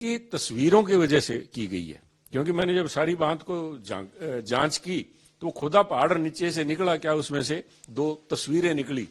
की तस्वीरों की वजह से की गई है। क्योंकि मैंने जब सारी बात को जाँच की तो खुदा पहाड़ नीचे से निकला, क्या उसमें से दो तस्वीरें निकली?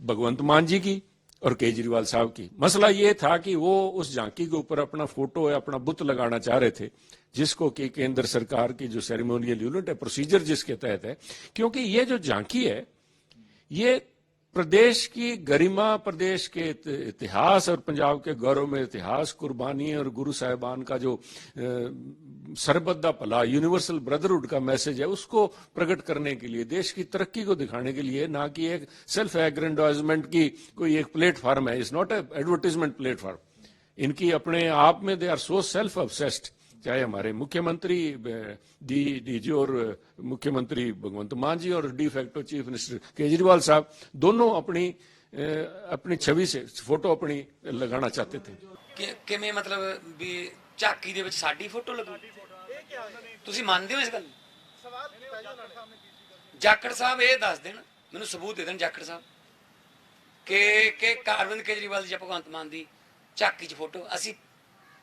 भगवंत मान जी की और केजरीवाल साहब की। मसला ये था कि वो उस झांकी के ऊपर अपना फ़ोटो या अपना बुत लगाना चाह रहे थे, जिसको कि केंद्र सरकार की जो सेरेमोनियल यूनिट है प्रोसीजर जिसके तहत है, क्योंकि ये जो झांकी है, ये प्रदेश की गरिमा, प्रदेश के इतिहास और पंजाब के गौरव में इतिहास, कुर्बानी और गुरु साहिबान का जो सरबद्दा भला यूनिवर्सल ब्रदरहुड का मैसेज है, उसको प्रकट करने के लिए, देश की तरक्की को दिखाने के लिए, ना कि एक सेल्फ एग्रेंडोजमेंट की कोई एक प्लेटफॉर्म है इट्स नॉट एडवर्टीजमेंट प्लेटफॉर्म इनकी अपने आप में they are so self obsessed चाहे हमारे मुख्यमंत्री डी डीजी और अ, मुख्यमंत्री भगवंत मान जी और de facto chief minister Kejriwal साहब दोनों अपनी अ, अपनी छवि से फोटो अपनी लगाना चाहते थे ਕਿ ਕਿਵੇਂ ਮਤਲਬ ਵੀ ਝਾਕੀ ਦੇ ਵਿੱਚ ਸਾਡੀ ਫੋਟੋ ਲੱਗੂ ਤੁਸੀਂ ਮੰਨਦੇ ਹੋ ਇਸ ਗੱਲ ਨੂੰ? ਜਾਖੜ ਸਾਹਿਬ ਇਹ ਦੱਸ ਦੇਣ ਮੈਨੂੰ ਸਬੂਤ ਦੇ ਦੇਣ ਜਾਖੜ ਸਾਹਿਬ ਕਿ ਕਿ ਅਰਵਿੰਦ ਕੇਜਰੀਵਾਲ ਦੀ ਜਾਂ ਭਗਵੰਤ ਮਾਨ ਦੀ ਝਾਕੀ 'ਚ ਫੋਟੋ ਅਸੀਂ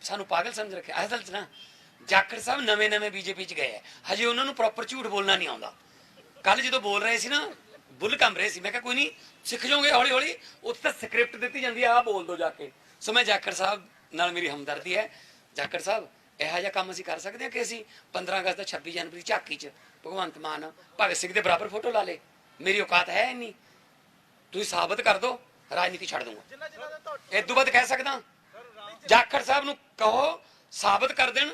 ਸਾਨੂੰ ਪਾਗਲ ਸਮਝ ਰੱਖਿਆ ਅਸਲ 'ਚ ਨਾ ਜਾਖੜ ਸਾਹਿਬ ਨਵੇਂ ਨਵੇਂ ਬੀਜੇਪੀ 'ਚ ਗਏ ਆ। ਹਜੇ ਉਹਨਾਂ ਨੂੰ ਪ੍ਰੋਪਰ ਝੂਠ ਬੋਲਣਾ ਨਹੀਂ ਆਉਂਦਾ। ਕੱਲ ਜਦੋਂ ਬੋਲ ਰਹੇ ਸੀ ਨਾ ਬੁੱਲ ਕੰਮ ਰਹੇ ਸੀ। ਮੈਂ ਕਿਹਾ ਕੋਈ ਨਹੀਂ ਸਿੱਖ ਜਾਓਗੇ ਹੌਲੀ ਹੌਲੀ ਉੱਥੇ ਤਾਂ ਸਕ੍ਰਿਪਟ ਦਿੱਤੀ ਜਾਂਦੀ ਆ ਆਹ ਬੋਲ ਦੋ ਜਾ ਕੇ। ਸੋ ਮੈਂ ਜਾਖੜ ਸਾਹਿਬ ਨਾਲ ਮੇਰੀ ਹਮਦਰਦੀ ਹੈ। ਜਾਖੜ ਸਾਹਿਬ ਇਹੋ ਜਿਹਾ ਕੰਮ ਅਸੀਂ ਕਰ ਸਕਦੇ ਹਾਂ ਕਿ ਅਸੀਂ 15 ਅਗਸਤ ਦਾ 26 ਜਨਵਰੀ ਝਾਕੀ 'ਚ ਭਗਵੰਤ ਮਾਨ ਭਗਤ ਸਿੰਘ ਦੇ ਬਰਾਬਰ ਫੋਟੋ ਲਾ ਲੇ ਮੇਰੀ ਔਕਾਤ ਹੈ ਨਹੀਂ ਤੁਸੀਂ ਸਾਬਤ ਕਰ ਦਿਓ ਰਾਜਨੀਤੀ ਛੱਡ ਦੂੰਗਾ ਇਸ ਤੋਂ ਬਾਅਦ ਕਹਿ ਸਕਦਾ ਜਾਖੜ ਸਾਹਿਬ ਨੂੰ ਕਹੋ ਸਾਬਤ ਕਰ ਦੇਣ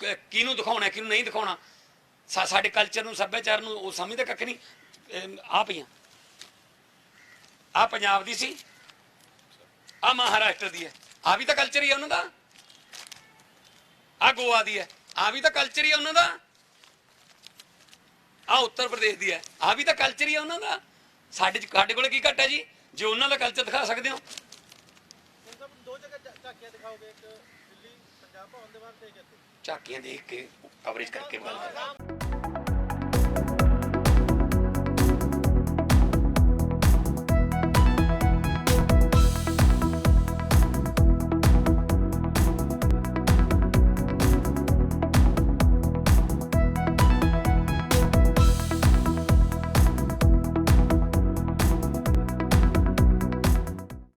ਕਿਹਨੂੰ ਦਿਖਾਉਣਾ, ਕਿਹਨੂੰ ਨਹੀਂ ਦਿਖਾਉਣਾ? ਸਾਡੇ ਕਲਚਰ ਨੂੰ, ਸੱਭਿਆਚਾਰ ਨੂੰ ਉਹ ਸਮਝਦੇ ਕੱਖ ਨਹੀਂ। ਆ ਪਈਆਂ। ਆ ਪੰਜਾਬ ਦੀ ਸੀ, ਆ ਮਹਾਰਾਸ਼ਟਰ ਦੀ ਹੈ। ਆ ਵੀ ਤਾਂ ਕਲਚਰ ਹੀ ਹੈ ਉਹਨਾਂ ਦਾ। ਆ ਗੋਆ ਦੀ ਹੈ, ਆ ਵੀ ਤਾਂ ਕਲਚਰ ਹੀ ਹੈ ਉਹਨਾਂ ਦਾ। ਆ ਉੱਤਰ ਪ੍ਰਦੇਸ਼ ਦੀ ਹੈ, ਆ ਵੀ ਤਾਂ ਕਲਚਰ ਹੀ ਹੈ ਉਹਨਾਂ ਦਾ। ਸਾਡੇ ਸਾਡੇ ਕੋਲੇ ਕੀ ਘੱਟ ਹੈ ਜੀ? ਜੇ ਉਹਨਾਂ ਦਾ ਕਲਚਰ ਦਿਖਾ ਸਕਦੇ ਹੋ। ਦੋ ਜਗ੍ਹਾ ਝਾਕੀਆਂ ਦਿਖਾਓਗੇ, ਇੱਕ ਝਾਕੀਆਂ ਦੇਖ ਕੇ ਕਵਰੇਜ ਕਰਕੇ ਗੱਲ ਕਰਾਂਗੇ